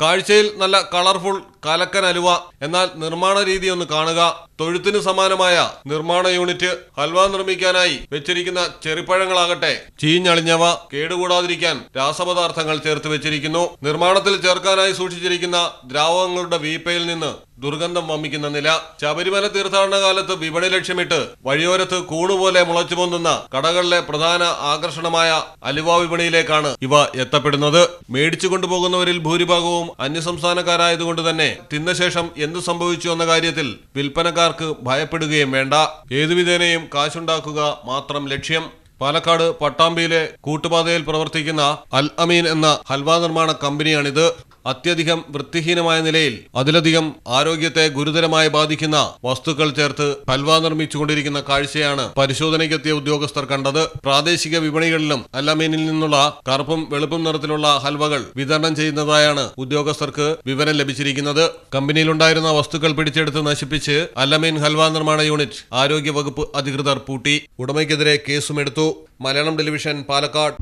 കാഴ്ചയിൽ നല്ല കളർഫുൾ കലക്കൻ അലുവ. എന്നാൽ നിർമ്മാണ രീതി ഒന്ന് കാണുക. തൊഴുത്തിന് സമാനമായ നിർമ്മാണ യൂണിറ്റ് ഹൽവ നിർമ്മിക്കാനായി വെച്ചിരിക്കുന്ന ചെറിപ്പഴങ്ങളാകട്ടെ ചീഞ്ഞളിഞ്ഞവ കേടുകൂടാതിരിക്കാൻ രാസപദാർത്ഥങ്ങൾ ചേർത്ത് വെച്ചിരിക്കുന്നു. നിർമ്മാണത്തിൽ ചേർക്കാനായി സൂക്ഷിച്ചിരിക്കുന്ന ദ്രാവകങ്ങളുടെ വീപ്പയിൽ നിന്ന് ദുർഗന്ധം വമിക്കുന്ന നില ശബരിമല തീർത്ഥാടന കാലത്ത് വിപണി ലക്ഷ്യമിട്ട് വഴിയോരത്ത് കൂണുപോലെ മുളച്ചു പൊന്തുന്ന കടകളിലെ പ്രധാന ആകർഷണമായ അലുവ വിപണിയിലേക്കാണ് ഇവ എത്തപ്പെടുന്നത്. മേടിച്ചു കൊണ്ടുപോകുന്നവരിൽ ഭൂരിഭാഗവും അന്യസംസ്ഥാനക്കാരായതുകൊണ്ട് തന്നെ തിന്നശേഷം എന്തു സംഭവിച്ചു എന്ന കാര്യത്തിൽ വിൽപ്പനക്കാർക്ക് ഭയപ്പെടുകയും വേണ്ട. ഏതുവിധേനയും കാശുണ്ടാക്കുക മാത്രം ലക്ഷ്യം. പാലക്കാട് പട്ടാമ്പിയിലെ കൂട്ടുപാതയിൽ പ്രവർത്തിക്കുന്ന അൽ അമീൻ എന്ന ഹൽവ നിർമ്മാണ കമ്പനിയാണിത്. അത്യധികം വൃത്തിഹീനമായ നിലയിൽ അതിലധികം ആരോഗ്യത്തെ ഗുരുതരമായി ബാധിക്കുന്ന വസ്തുക്കൾ ചേർത്ത് ഹൽവ നിർമ്മിച്ചുകൊണ്ടിരിക്കുന്ന കാഴ്ചയാണ് പരിശോധനയ്ക്കെത്തിയ ഉദ്യോഗസ്ഥർ കണ്ടത്. പ്രാദേശിക വിപണികളിലും അല്ലമീനിൽ നിന്നുള്ള കറുപ്പും വെളുപ്പും നിറത്തിലുള്ള ഹൽവകൾ വിതരണം ചെയ്യുന്നതായാണ് ഉദ്യോഗസ്ഥർക്ക് വിവരം ലഭിച്ചിരിക്കുന്നത്. കമ്പനിയിലുണ്ടായിരുന്ന വസ്തുക്കൾ പിടിച്ചെടുത്ത് നശിപ്പിച്ച് അല്ലമീൻ ഹൽവ നിർമ്മാണ യൂണിറ്റ് ആരോഗ്യ വകുപ്പ് അധികൃതർ പൂട്ടി. ഉടമയ്ക്കെതിരെ കേസുമെടുത്തു മലയാളം ടെലിവിഷൻ പാലക്കാട്.